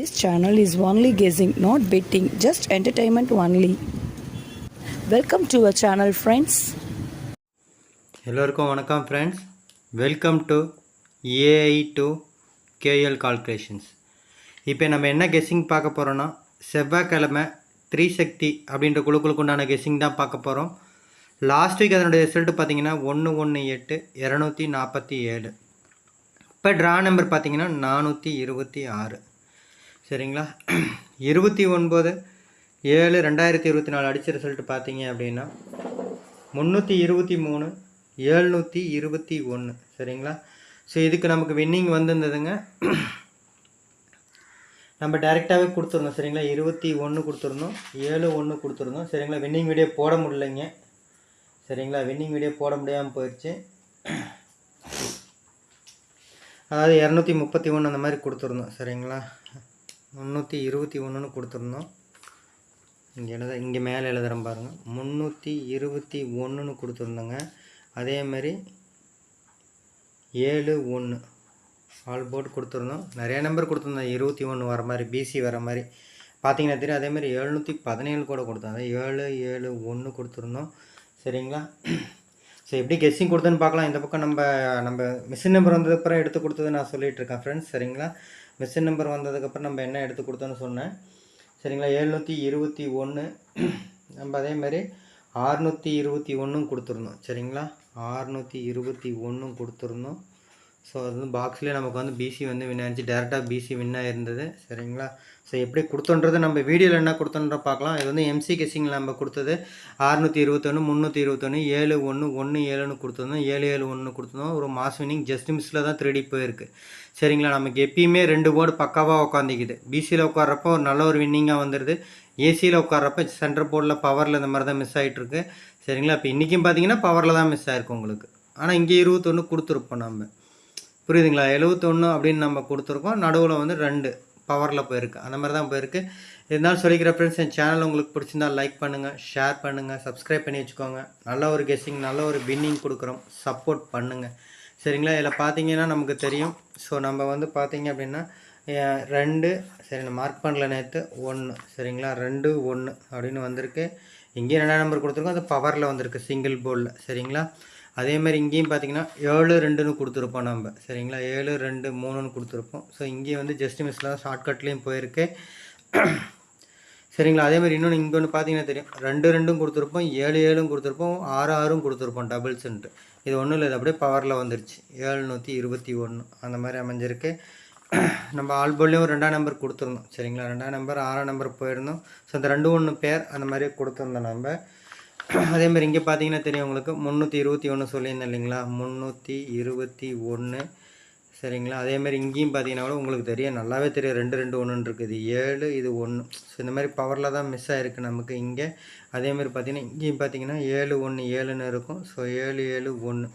This channel is only guessing, not betting, just entertainment only. Welcome to our channel friends எல்லோருக்கும் வணக்கம் friends welcome to AI to KL calculations இப்போ நம்ம என்ன guessing பார்க்க போகிறோன்னா செவ்வாய்க்கிழமை த்ரீ சக்தி அப்படின்ற குழுக்களுக்கு உண்டான கெஸ்ஸிங் தான் பார்க்க போகிறோம் லாஸ்ட் வீக் அதனுடைய ரிசல்ட் பார்த்தீங்கன்னா ஒன்று ஒன்று எட்டு இரநூத்தி நாற்பத்தி ஏழு. இப்போ ட்ரா நம்பர் பார்த்தீங்கன்னா நானூற்றி இருபத்தி ஆறு. சரிங்களா? இருபத்தி ஒன்பது ஏழு ரெண்டாயிரத்தி இருபத்தி நாலு அடித்த ரிசல்ட் பார்த்தீங்க அப்படின்னா முந்நூற்றி இருபத்தி மூணு ஏழ்நூற்றி இருபத்தி ஒன்று சரிங்களா? ஸோ இதுக்கு நமக்கு வின்னிங் வந்திருந்ததுங்க. நம்ம டைரெக்டாகவே கொடுத்துருந்தோம் சரிங்களா? இருபத்தி ஒன்று கொடுத்துருந்தோம் ஏழு ஒன்று கொடுத்துருந்தோம் சரிங்களா? வின்னிங் வீடியோ போட முடியலைங்க. சரிங்களா? வின்னிங் வீடியோ போட முடியாமல் போயிடுச்சு அதாவது இரநூத்தி முப்பத்தி ஒன்று அந்த மாதிரி கொடுத்துருந்தோம் சரிங்களா? முந்நூற்றி இருபத்தி ஒன்றுன்னு கொடுத்துருந்தோம். இங்கே எழுத இங்கே மேலே எழுதுகிறேன் பாருங்கள் முந்நூற்றி இருபத்தி ஒன்றுன்னு கொடுத்துருந்தோங்க. அதே மாதிரி ஏழு ஒன்று. ஆல் போர்டு கொடுத்துருந்தோம். நிறைய நம்பர் கொடுத்துருந்தோம். இருபத்தி ஒன்று வர மாதிரி பிசி வர மாதிரி. பார்த்தீங்கன்னா தெரியும் அதே மாதிரி எழுநூற்றி பதினேழு கூட கொடுத்தோம். ஏழு ஏழு ஒன்று கொடுத்துருந்தோம். சரிங்களா? ஸோ எப்படி கெஸ்ஸிங் கொடுத்துன்னு பார்க்கலாம். இந்த பக்கம் நம்ம நம்ம மிஷின் நம்பர் வந்ததுக்கப்புறம் எடுத்து கொடுத்தது நான் சொல்லிகிட்டு இருக்கேன் ஃப்ரெண்ட்ஸ் சரிங்களா? மிஷின் நம்பர் வந்ததுக்கப்புறம் நம்ம என்ன எடுத்து கொடுத்தோன்னு சொன்னேன். சரிங்களா? எழுநூற்றி இருபத்தி ஒன்று நம்ம அதே மாதிரி ஆறுநூற்றி இருபத்தி ஒன்றும் கொடுத்துருந்தோம் சரிங்களா? ஆறுநூற்றி இருபத்தி ஒன்றும் கொடுத்துருந்தோம் ஸோ அது வந்து பாக்ஸ்லேயே நமக்கு வந்து பிசி வந்து வின் ஆயிடுச்சு டேரெக்டாக பிசி வின் ஆயிருந்தது. சரிங்களா? ஸோ எப்படி கொடுத்தோன்றது நம்ம வீடியோவில் என்ன கொடுத்தோன்ற பார்க்கலாம். இது வந்து எம்சி கெஸிங்கில் நம்ம கொடுத்தது. அறுநூற்றி இருபத்தொன்று முந்நூற்றி இருபத்தொன்று ஏழு ஒன்று ஒன்று ஏழுன்னு கொடுத்துருந்தோம். ஏழு ஏழு ஒன்று கொடுத்துருந்தோம். ஒரு மாஸ் வினிங் ஜஸ்ட் மிஸ்ஸில் தான் த்ரீடி போயிருக்கு. சரிங்களா? நமக்கு எப்பயுமே ரெண்டு போர்டு பக்காவாக உட்காந்துக்குது பிசியில் உட்காரப்போ ஒரு நல்ல ஒரு வின்னிங்காக வந்துடுது ஏசியில் உட்காரப்ப சென்டர் போர்டில் பவரில் இந்த மாதிரி தான் மிஸ் ஆகிட்டுருக்கு சரிங்களா? இப்போ இன்றைக்கும் பார்த்தீங்கன்னா பவரில் தான் மிஸ் ஆயிருக்கு உங்களுக்கு. ஆனால் இங்கே இருபத்தொன்று கொடுத்துருப்போம் நம்ம. புரியுதுங்களா? எழுபத்தொன்று அப்படின்னு நம்ம கொடுத்துருக்கோம். நடுவில் வந்து ரெண்டு பவரில் போயிருக்கு. அந்த மாதிரி தான் போயிருக்கு. இருந்தாலும் சொல்லிக்கிற ஃப்ரெண்ட்ஸ் என் சேனல் உங்களுக்கு பிடிச்சிருந்தா லைக் பண்ணுங்கள் ஷேர் பண்ணுங்கள் சப்ஸ்கிரைப் பண்ணி வச்சுக்கோங்க. நல்ல ஒரு கெஸ்ஸிங் நல்ல ஒரு வின்னிங் கொடுக்குறோம். சப்போர்ட் பண்ணுங்கள் சரிங்களா? இதில் பார்த்தீங்கன்னா நமக்கு தெரியும். ஸோ நம்ம வந்து பார்த்தீங்க அப்படின்னா ரெண்டு சரி நான் மார்க் பண்ணல நேற்று ஒன்று சரிங்களா? ரெண்டு ஒன்று அப்படின்னு வந்திருக்கு. இங்கேயும் ரெண்டாம் நம்பர் கொடுத்துருக்கோம். அது பவரில் வந்திருக்கு சிங்கிள் போர்டில் சரிங்களா? அதே மாதிரி இங்கேயும் பார்த்தீங்கன்னா ஏழு ரெண்டுன்னு கொடுத்துருப்போம் நம்ம. சரிங்களா? ஏழு ரெண்டு மூணுன்னு கொடுத்துருப்போம். ஸோ இங்கேயும் வந்து ஜஸ்ட் மிஸ்ல தான் ஷார்ட்கட்லேயும் போயிருக்கு. சரிங்களா? அதே மாதிரி இன்னொன்று இங்கே ஒன்று பார்த்தீங்கன்னா தெரியும். ரெண்டு ரெண்டும் கொடுத்துருப்போம். ஏழு ஏழும் கொடுத்துருப்போம். ஆறு ஆறும் கொடுத்துருப்போம் டபுள்ஸ்ன்ட்டு இது ஒன்றும் இல்லை இது அப்படியே பவரில் வந்துருச்சு. ஏழுநூற்றி இருபத்தி ஒன்று அந்த மாதிரி அமைஞ்சிருக்கு. நம்ம ஆல்போல்லையும் ஒரு ரெண்டாம் நம்பர் கொடுத்துருந்தோம். சரிங்களா? ரெண்டாம் நம்பர் ஆறாம் நம்பர் போயிருந்தோம். ஸோ அந்த ரெண்டு ஒன்று பேர் அந்த மாதிரி கொடுத்துருந்தோம் நம்ம. அதே மாதிரி இங்கே பார்த்தீங்கன்னா தெரியும் உங்களுக்கு. முந்நூற்றி இருபத்தி ஒன்று சொல்லியிருந்தேன் இல்லைங்களா? முந்நூற்றி இருபத்தி ஒன்று சரிங்களா? அதே மாதிரி இங்கேயும் பார்த்தீங்கன்னா கூட உங்களுக்கு தெரியும். நல்லாவே தெரியும். ரெண்டு ரெண்டு ஒன்றுன்னு இருக்குது. ஏழு இது ஒன்று ஸோ இந்த மாதிரி பவரில் தான் மிஸ் ஆகிருக்கு நமக்கு இங்கே. அதே மாதிரி பார்த்தீங்கன்னா இங்கேயும் பார்த்தீங்கன்னா ஏழு ஒன்று ஏழுன்னு இருக்கும். ஸோ ஏழு ஏழு ஒன்று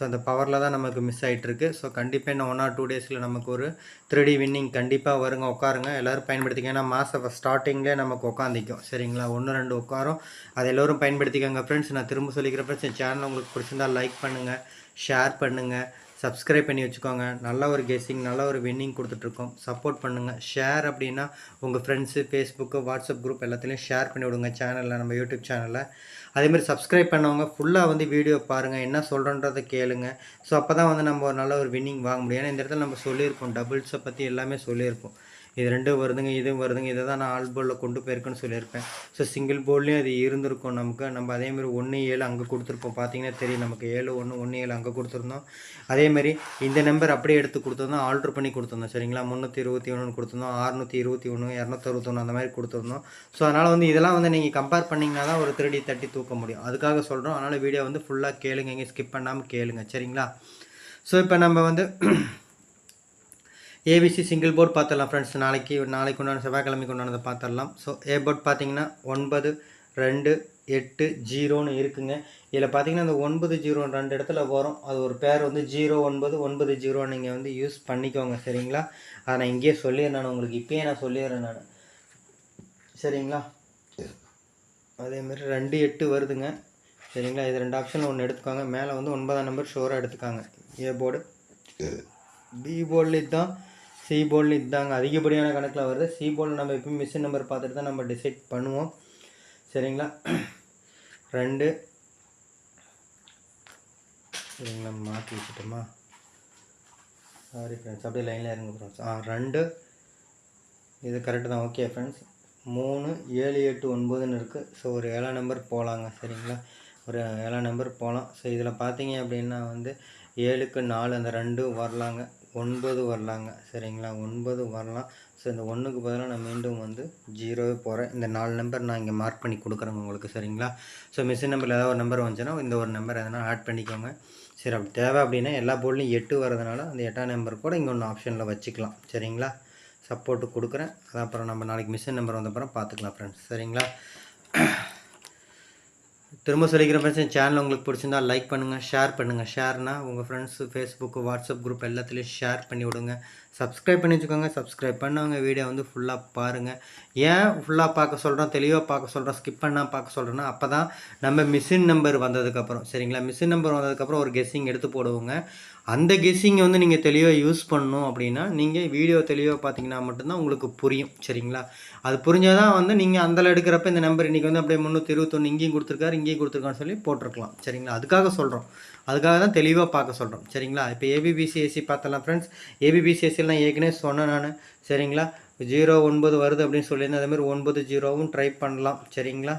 ஸோ அந்த பவரில் தான் நமக்கு மிஸ் ஆகிட்டுருக்கு ஸோ கண்டிப்பாக இன்னும் ஒன் ஆர் டூ டேஸில் நமக்கு ஒரு த்ரீ வின்னிங் கண்டிப்பாக வருங்க. உட்காருங்க. எல்லோரும் பயன்படுத்திக்க ஏன்னா மாதம் ஸ்டார்டிங்லேயே நமக்கு உட்காந்திக்கும் சரிங்களா? ஒன்று ரெண்டு உட்காரும். அதை எல்லோரும் பயன்படுத்திக்கோங்க ஃப்ரெண்ட்ஸ் நான் திரும்ப சொல்லிக்கிறேன் ஃப்ரெண்ட்ஸ் சேனல் உங்களுக்கு பிடிச்சிருந்தா லைக் பண்ணுங்கள் ஷேர் பண்ணுங்கள் சப்ஸ்கிரைப் பண்ணி வச்சுக்கோங்க. நல்ல ஒரு கெஸ்ஸிங் நல்ல ஒரு வின்னிங் கொடுத்துட்ருக்கோம். சப்போர்ட் பண்ணுங்கள் ஷேர் அப்படின்னா உங்கள் ஃப்ரெண்ட்ஸு ஃபேஸ்புக்கு வாட்ஸ்அப் குரூப் எல்லாத்துலேயும் ஷேர் பண்ணி விடுங்க சேனலில் நம்ம யூடியூப் சேனலில் அதேமாதிரி சப்ஸ்கிரைப் பண்ணவங்க ஃபுல்லாக வந்து வீடியோ பாருங்கள் என்ன சொல்கிறன்றதை கேளுங்க. ஸோ அப்போ தான் வந்து நம்ம ஒரு நல்ல ஒரு வின்னிங் வாங்க முடியும். ஏன்னா இந்த இடத்துல நம்ம சொல்லியிருப்போம். டபுள்ஸை பற்றி எல்லாமே சொல்லியிருப்போம். இது ரெண்டும் வருதுங்க இதுவும் வருதுங்க இதை தான் நான் ஆல் போர்டில் கொண்டு போயிருக்கேன்னு சொல்லியிருப்பேன். ஸோ சிங்கிள் போர்ட்லேயும் அது இருந்திருக்கும் நமக்கு. நம்ம அதேமாதிரி ஒன்று ஏழு அங்கே கொடுத்துருப்போம். பார்த்தீங்கன்னா தெரியும் நமக்கு ஏழு ஒன்று ஒன்று ஏழு அங்கே கொடுத்துருந்தோம். அதேமாதிரி இந்த நம்பர் அப்படியே எடுத்து கொடுத்துருந்தோம். ஆல்ட்ரு பண்ணி கொடுத்துருந்தோம் சரிங்களா? முந்நூற்றி இருபத்தி ஒன்று கொடுத்துருந்தோம். அறுநூற்றி இருபத்தி ஒன்று இரநூத்தறுபத்தொன்று அந்த மாதிரி கொடுத்துருந்தோம். ஸோ அதனால் வந்து இதெல்லாம் வந்து நீங்கள் கம்பேர் பண்ணிங்கன்னா தான் ஒரு திருடி தட்டி தூக்க முடியும். அதுக்காக சொல்கிறோம் அதனால் வீடியோ வந்து ஃபுல்லாக கேளுங்க. இங்கே ஸ்கிப் பண்ணாமல் கேளுங்க சரிங்களா? ஸோ இப்போ நம்ம வந்து ஏபிசி சிங்கிள் போர்ட் பார்த்துடலாம் ஃப்ரெண்ட்ஸ் நாளைக்கு நாளைக்கு உண்டான செவ்வாய்க்கிழமைக்கு உண்டானதை பார்த்துடலாம். ஸோ ஏ போர்ட் பார்த்தீங்கன்னா ஒன்பது ரெண்டு எட்டு ஜீரோன்னு இருக்குங்க. இதில் பார்த்தீங்கன்னா அந்த ஒன்பது ஜீரோ ரெண்டு இடத்துல வரும். அது ஒரு பேர் வந்து ஜீரோ ஒன்பது ஒன்பது ஜீரோ நீங்கள் வந்து யூஸ் பண்ணிக்கோங்க சரிங்களா? அதை நான் இங்கேயே சொல்லிடுறேன் நான். உங்களுக்கு இப்பயே நான் சொல்லிடுறேன் நான். சரிங்களா? அதேமாரி ரெண்டு எட்டு வருதுங்க. சரிங்களா? இது ரெண்டு ஆப்ஷன் ஒன்று எடுத்துக்கோங்க. மேலே வந்து ஒன்பதாம் நம்பர் ஷோராக எடுத்துக்காங்க. ஏ போர்டு பி போர்டில் இதுதான் சி இதுதாங்க அதிகப்படியான கணக்கில் வருது. சி நம்ம எப்பயும் மிஷின் நம்பர் பார்த்துட்டு தான் நம்ம டிசைட் பண்ணுவோம். சரிங்களா? ரெண்டு. சரிங்களா மாற்றி வச்சுட்டோமா? சாரி ஃப்ரெண்ட்ஸ் அப்படியே லைனில் இருங்க ஃப்ரெண்ட்ஸ் ஆ ரெண்டு. இது கரெக்டு தான். ஓகே ஃப்ரெண்ட்ஸ் மூணு ஏழு எட்டு ஒன்பதுன்னு இருக்குது ஸோ ஒரு ஏழாம் நம்பர் போகலாங்க சரிங்களா? ஒரு ஏழாம் நம்பர் போகலாம் ஸோ இதில் பார்த்தீங்க அப்படின்னா வந்து ஏழுக்கு நாலு அந்த ரெண்டு வரலாங்க. ஒன்பது வரலாங்க. சரிங்களா? ஒன்பது வரலாம். ஸோ இந்த ஒன்றுக்கு பதிலாக நான் மீண்டும் வந்து ஜீரோவே போகிறேன் இந்த நாலு நம்பர் நான் இங்கே மார்க் பண்ணி கொடுக்குறேங்க உங்களுக்கு. சரிங்களா? ஸோ மிஷின் நம்பரில் ஏதாவது ஒரு நம்பர் வந்துச்சுன்னா இந்த ஒரு நம்பர் எதனா ஆட் பண்ணிக்கோங்க. சரி அப்படி தேவை அப்படின்னா எல்லா போர்ட்லையும் எட்டு வரதுனால அந்த எட்டாம் நம்பர் கூட இங்கே ஒன்று ஆப்ஷனில் வச்சுக்கலாம். சரிங்களா? சப்போர்ட்டு கொடுக்குறேன். அது அப்புறம் நம்ம நாளைக்கு மிஷின் நம்பர் வந்தப்புறம் பார்த்துக்கலாம் ஃப்ரெண்ட்ஸ் சரிங்களா? திரும்ப சொல்லிக்கிற ஃப்ரெண்ட்ஸ் என் சேனல் உங்களுக்கு பிடிச்சிருந்தா லைக் பண்ணுங்கள் ஷேர் பண்ணுங்கள் ஷேர்னால் உங்கள் ஃப்ரெண்ட்ஸு ஃபேஸ்புக்கு வாட்ஸ்அப் குரூப் எல்லாத்துலேயும் ஷேர் பண்ணி விடுங்க. சப்ஸ்கிரைப் பண்ணி வச்சுக்கோங்க. சப்ஸ்கிரைப் பண்ணவங்க வீடியோ வந்து ஃபுல்லாக பாருங்கள் ஏன் ஃபுல்லாக பார்க்க சொல்கிறோம் தெளிவாக பார்க்க சொல்கிறோம் ஸ்கிப் பண்ணால் பார்க்க சொல்கிறோன்னா அப்போ தான் நம்ம மிஷின் நம்பர் வந்ததுக்கப்புறம். சரிங்களா? மிஷின் நம்பர் வந்ததுக்கப்புறம் ஒரு கெஸ்ஸிங் எடுத்து போடுவோங்க. அந்த கெஸ்ஸிங்கை வந்து நீங்கள் தெளிவாக யூஸ் பண்ணணும் அப்படின்னா நீங்கள் வீடியோ தெளிவாக பார்த்தீங்கன்னா மட்டும்தான் உங்களுக்கு புரியும். சரிங்களா? அது புரிஞ்சால் தான் வந்து நீங்கள் அந்தல எடுக்கிறப்ப இந்த நம்பர் இன்றைக்கி வந்து அப்படியே முந்நூற்றி இருபத்தொன்று இங்கேயும் கொடுத்துருக்காரு இங்கேயும் கொடுத்துருக்கான்னு சொல்லி போட்டிருக்கலாம். சரிங்களா? அதுக்காக சொல்கிறோம் அதுக்காக தான் தெளிவாக பார்க்க சொல்கிறோம் சரிங்களா? இப்போ ஏபிபிசிஎஸ்சி பார்த்தலாம் ஃப்ரெண்ட்ஸ் ஏபிபிசிஎஸ்சியில் நான் ஏற்கனவே சொன்னேன் நான். சரிங்களா? ஜீரோ ஒன்பது வருது அப்படின்னு சொல்லியிருந்தேன். அதேமாதிரி ஒன்பது ஜீரோவும் ட்ரை பண்ணலாம். சரிங்களா?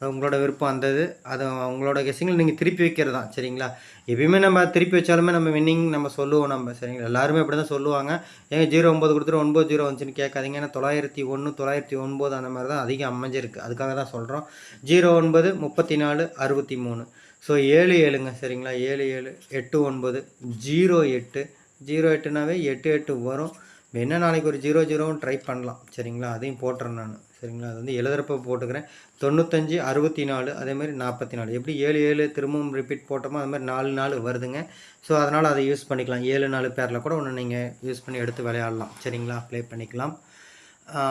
அது உங்களோட விருப்பம் அந்த இது. அது உங்களோட கெஸிங்கில் நீங்கள் திருப்பி வைக்கிறது தான். சரிங்களா? எப்பயுமே நம்ம திருப்பி வச்சாலுமே நம்ம வின்னிங் நம்ம சொல்லுவோம் நம்ம. சரிங்களா? எல்லாருமே அப்படி தான் சொல்லுவாங்க. ஏங்க ஜீரோ ஒம்பது கொடுத்துட்டு ஒன்பது ஜீரோ வந்துச்சுன்னு கேட்காதீங்க. ஏன்னா தொள்ளாயிரத்தி ஒன்று தொள்ளாயிரத்தி ஒன்பது அந்த மாதிரி தான் அதிகம் அமைஞ்சிருக்கு. அதுக்காக தான் சொல்கிறோம் ஜீரோ ஒன்பது முப்பத்தி நாலு அறுபத்தி மூணு. ஸோ ஏழு ஏழுங்க சரிங்களா? ஏழு ஏழு எட்டு ஒன்பது ஜீரோ எட்டு. ஜீரோ எட்டுனாவே எட்டு எட்டு வரும். என்ன நாளைக்கு ஒரு ஜீரோ ஜீரோவும் ட்ரை பண்ணலாம் சரிங்களா? அதையும் போட்டுறேன் நான் சரிங்களா? அது வந்து எழுதுறப்ப போட்டுக்கிறேன். தொண்ணூத்தஞ்சு அறுபத்தி நாலு அதேமாதிரி நாற்பத்தி நாலு எப்படி ஏழு ஏழு திரும்பவும் ரிப்பீட் போட்டோமோ அது மாதிரி நாலு நாள் வருதுங்க. ஸோ அதனால் அதை யூஸ் பண்ணிக்கலாம். ஏழு நாலு பேரில் கூட ஒன்று நீங்கள் யூஸ் பண்ணி எடுத்து விளையாடலாம் சரிங்களா? ப்ளே பண்ணிக்கலாம்.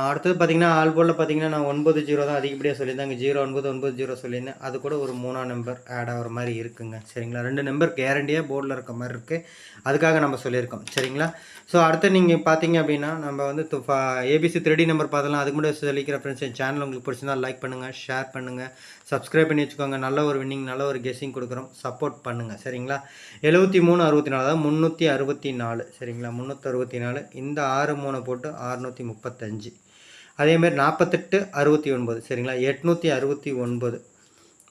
அடுத்தது பார்த்தீங்கன்னா ஆல்போலில் பார்த்தீங்கன்னா நான் ஒன்பது ஜீரோ தான் அதிகப்படியாக சொல்லியிருந்தேன். அங்கே ஜீரோ ஒன்பது ஒன்பது ஜீரோ சொல்லியிருந்தேன். அது கூட ஒரு மூணாம் நம்பர் ஆட் ஆகிற மாதிரி இருக்குங்க. சரிங்களா? ரெண்டு நம்பர் கேரண்டியாக போர்டில் இருக்க மாதிரி இருக்குது அதுக்காக நம்ம சொல்லியிருக்கோம். சரிங்களா? ஸோ அடுத்து நீங்கள் பார்த்தீங்க அப்படின்னா நம்ம வந்து ஏபிசி த்ரீ நம்பர் பார்த்தலாம் அதுக்கு முன்னாடி சொல்லிக்கிற ஃப்ரெண்ட்ஸ் என் சேனல் உங்களுக்கு பிடிச்சிருந்தா லைக் பண்ணுங்கள் ஷேர் பண்ணுங்கள் சப்ஸ்கிரைப் பண்ணி வச்சுக்கோங்க. நல்ல ஒரு வின்னிங் நல்ல ஒரு கெஸ்ஸிங் கொடுக்குறோம். சப்போர்ட் பண்ணுங்கள் சரிங்களா? எழுபத்தி மூணு அறுபத்தி நாலு. அதாவது முந்நூற்றி அறுபத்தி நாலு. சரிங்களா? முந்நூற்றி அறுபத்தி நாலு. இந்த ஆறு மூணை போட்டு அறுநூற்றி முப்பத்தஞ்சு. அதேமாரி நாற்பத்தெட்டு அறுபத்தி ஒன்பது. சரிங்களா? எட்நூற்றி அறுபத்தி ஒன்பது.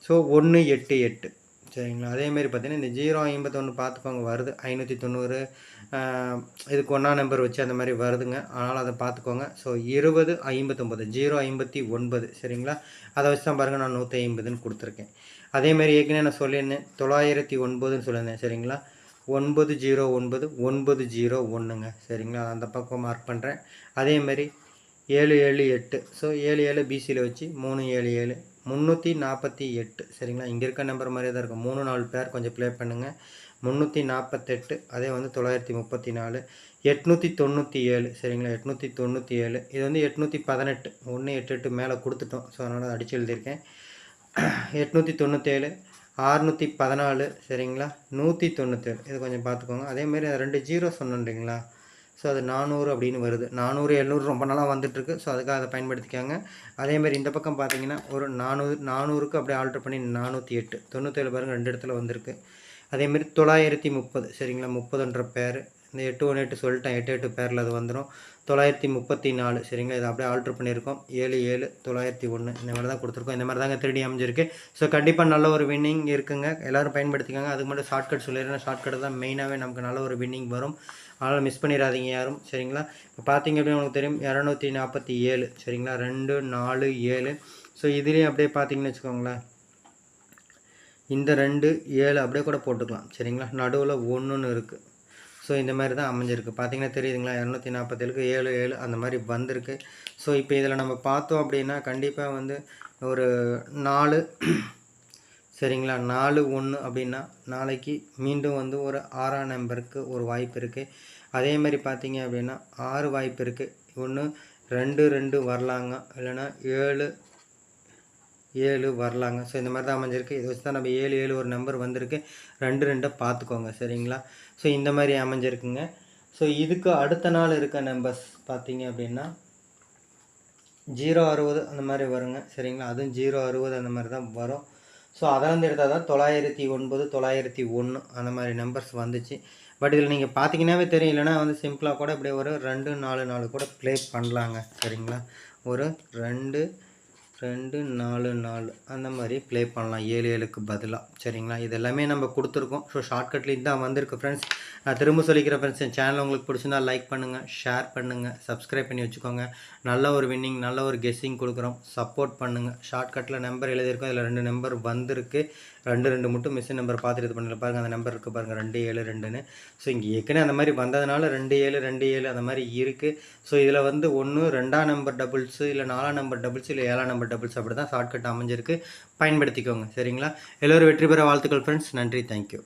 ஸோ ஒன்று எட்டு எட்டு. சரிங்களா? அதேமாரி பார்த்தீங்கன்னா இந்த ஜீரோ ஐம்பத்தொன்று பார்த்துக்கோங்க வருது. ஐநூற்றி தொண்ணூறு இதுக்கு ஒன்றா நம்பர் வச்சு அந்த மாதிரி வருதுங்க. அதனால் அதை பார்த்துக்கோங்க ஸோ இருபது ஐம்பத்தொம்பது ஜீரோ ஐம்பத்தி ஒன்பது சரிங்களா? அதை வச்சு தான் பாருங்கள் நான் நூற்றி ஐம்பதுன்னு கொடுத்துருக்கேன் அதேமாரி ஏற்கனவே நான் சொல்லியிருந்தேன் தொள்ளாயிரத்தி ஒன்பதுன்னு சொல்லியிருந்தேன் சரிங்களா? ஒன்பது ஜீரோ ஒன்பது ஒன்பது ஜீரோ ஒன்றுங்க சரிங்களா? அந்த பக்கம் மார்க் பண்ணுறேன் அதேமாரி ஏழு ஏழு எட்டு. ஸோ ஏழு ஏழு பிசியில் வச்சு மூணு ஏழு ஏழு முந்நூற்றி நாற்பத்தி எட்டு. சரிங்களா? இங்கே இருக்க நம்பர் மாதிரியே தான் இருக்கும். மூணு நாலு பேர் கொஞ்சம் ப்ளே பண்ணுங்கள் முந்நூற்றி நாற்பத்தெட்டு அதே வந்து தொள்ளாயிரத்தி முப்பத்தி நாலு. எட்நூற்றி தொண்ணூற்றி ஏழு சரிங்களா? எட்நூற்றி தொண்ணூற்றி ஏழு. இது வந்து எட்நூற்றி பதினெட்டு. ஒன்று எட்டு எட்டு மேலே கொடுத்துட்டோம். ஸோ அதனால் அடித்து எழுதியிருக்கேன். எட்நூற்றி தொண்ணூற்றேழு ஆறுநூற்றி பதினாலு சரிங்களா? நூற்றி தொண்ணூற்றேழு இது கொஞ்சம் பார்த்துக்கோங்க. அதேமாரி ரெண்டு ஜீரோ சொன்னீங்களா ஸோ அது நானூறு அப்படின்னு வருது. நானூறு எழுநூறு ரொம்ப நாளாக வந்துட்டுருக்கு. ஸோ அதுக்காக அதை பயன்படுத்திக்காங்க. அதேமாதிரி இந்த பக்கம் பார்த்தீங்கன்னா ஒரு நானூறு நானூறுக்கு அப்படியே ஆல்ட்ரு பண்ணி நானூற்றி எட்டு. தொண்ணூற்றேழு பாருங்க ரெண்டு இடத்துல வந்திருக்கு. அதேமாரி தொள்ளாயிரத்தி முப்பது. சரிங்களா? முப்பதுன்ற பேர். இந்த எட்டு ஒன்று எட்டு சொல்லிட்டேன். எட்டு எட்டு பேரில் அது வந்துடும் தொள்ளாயிரத்தி முப்பத்தி நாலு. சரிங்களா? இதை அப்படியே ஆல்ட்ரு பண்ணியிருக்கோம். ஏழு ஏழு தொள்ளாயிரத்தி ஒன்று இந்த மாதிரி தான் கொடுத்துருக்கோம். இந்த மாதிரி தாங்க திருடி அமைஞ்சிருக்கு. ஸோ கண்டிப்பாக நல்ல ஒரு வின்னிங் இருக்குங்க. எல்லோரும் பயன்படுத்திக்காங்க. அதுக்கு மட்டும் ஷார்ட்கட் சொல்லிடுறேன். ஷார்ட்கட் தான் மெயினாகவே நமக்கு நல்ல ஒரு வின்னிங் வரும். அதனால் மிஸ் பண்ணிடாதீங்க யாரும் சரிங்களா? இப்போ பார்த்தீங்க அப்படின்னா உங்களுக்கு தெரியும் இரநூத்தி நாற்பத்தி ஏழு சரிங்களா? ரெண்டு நாலு ஏழு. ஸோ இதுலேயும் அப்படியே பார்த்தீங்கன்னு வச்சுக்கோங்களேன். இந்த ரெண்டு ஏழு அப்படியே கூட போட்டுக்கலாம் சரிங்களா? நடுவில் ஒன்றுன்னு இருக்குது ஸோ இந்த மாதிரி தான் அமைஞ்சிருக்கு. பார்த்தீங்கன்னா தெரியுதுங்களா? இரநூத்தி நாற்பத்தேழுக்கு ஏழு ஏழு அந்த மாதிரி வந்திருக்கு. ஸோ இப்போ இதில் நம்ம பார்த்தோம் அப்படின்னா கண்டிப்பாக வந்து ஒரு நாலு சரிங்களா? நாலு ஒன்று அப்படின்னா நாளைக்கு மீண்டும் வந்து ஒரு ஆறாம் நம்பருக்கு ஒரு வாய்ப்பு இருக்குது அதே மாதிரி பார்த்தீங்க அப்படின்னா ஆறு வாய்ப்பு இருக்குது ஒன்று ரெண்டு ரெண்டு வரலாங்க. இல்லைன்னா ஏழு ஏழு வரலாங்க. ஸோ இந்த மாதிரி தான் அமைஞ்சிருக்கு. இதை வச்சு தான் நம்ம ஏழு ஏழு ஒரு நம்பர் வந்திருக்கு. ரெண்டு ரெண்டை பார்த்துக்கோங்க. சரிங்களா? ஸோ இந்த மாதிரி அமைஞ்சிருக்குங்க. ஸோ இதுக்கு அடுத்த நாள் இருக்க நம்பர்ஸ் பார்த்தீங்க அப்படின்னா ஜீரோ அறுபது அந்த மாதிரி வருங்க. சரிங்களா? அதுவும் ஜீரோ அறுபது அந்த மாதிரி தான் வரும். ஸோ அதை வந்து எடுத்தால் தான் தொள்ளாயிரத்தி ஒன்பது தொள்ளாயிரத்தி ஒன்று அந்த மாதிரி நம்பர்ஸ் வந்துச்சு. பட் இதில் நீங்கள் பார்த்தீங்கன்னாவே தெரியும். இல்லைன்னா வந்து சிம்பிளாக கூட இப்படி ஒரு ரெண்டு நாலு நாலு கூட ப்ளே பண்ணலாங்க. சரிங்களா? ஒரு ரெண்டு ரெண்டு நாலு நாலு. அந்த மாதிரி ப்ளே பண்ணலாம். ஏழு ஏழுக்கு பதிலாக சரிங்களா? இது எல்லாமே நம்ம கொடுத்துருக்கோம். ஸோ ஷார்ட்கட்லேயும் தான் வந்திருக்கு ஃப்ரெண்ட்ஸ் நான் திரும்ப சொல்லிக்கிறேன் ஃப்ரெண்ட்ஸ் என் சேனல் உங்களுக்கு பிடிச்சிருந்தா லைக் பண்ணுங்கள் ஷேர் பண்ணுங்கள் சப்ஸ்கிரைப் பண்ணி வச்சுக்கோங்க. நல்ல ஒரு வின்னிங் நல்ல ஒரு கெஸ்ஸிங் கொடுக்குறோம். சப்போர்ட் பண்ணுங்கள் ஷார்ட்கட்டில் நம்பர் எழுதியிருக்கோம். இதில் ரெண்டு நம்பர் வந்திருக்கு. ரெண்டு ரெண்டு மட்டும் மிஷின் நம்பர் பார்த்துட்டு இது பண்ணல. பாருங்கள் அந்த நம்பர் இருக்குது பாருங்கள் ரெண்டு ஏழு ரெண்டுன்னு. ஸோ இங்கே ஏற்கனவே அந்த மாதிரி வந்ததுனால ரெண்டு ஏழு ரெண்டு ஏழு அந்த மாதிரி இருக்குது ஸோ இதில் வந்து ஒன்று ரெண்டாம் நம்பர் டபுள்ஸு இல்லை நாலாம் நம்பர் டபுள்ஸு இல்லை ஏழாம் நம்பர் நம்பர் டபுள்ஸ் அப்படி தான் ஷார்ட்கட் அமைஞ்சிருக்கு. பயன்படுத்திக்கோங்க. சரிங்களா? எல்லோரும் வெற்றி பெற வாழ்த்துக்கள் ஃப்ரெண்ட்ஸ் நன்றி. தேங்க்யூ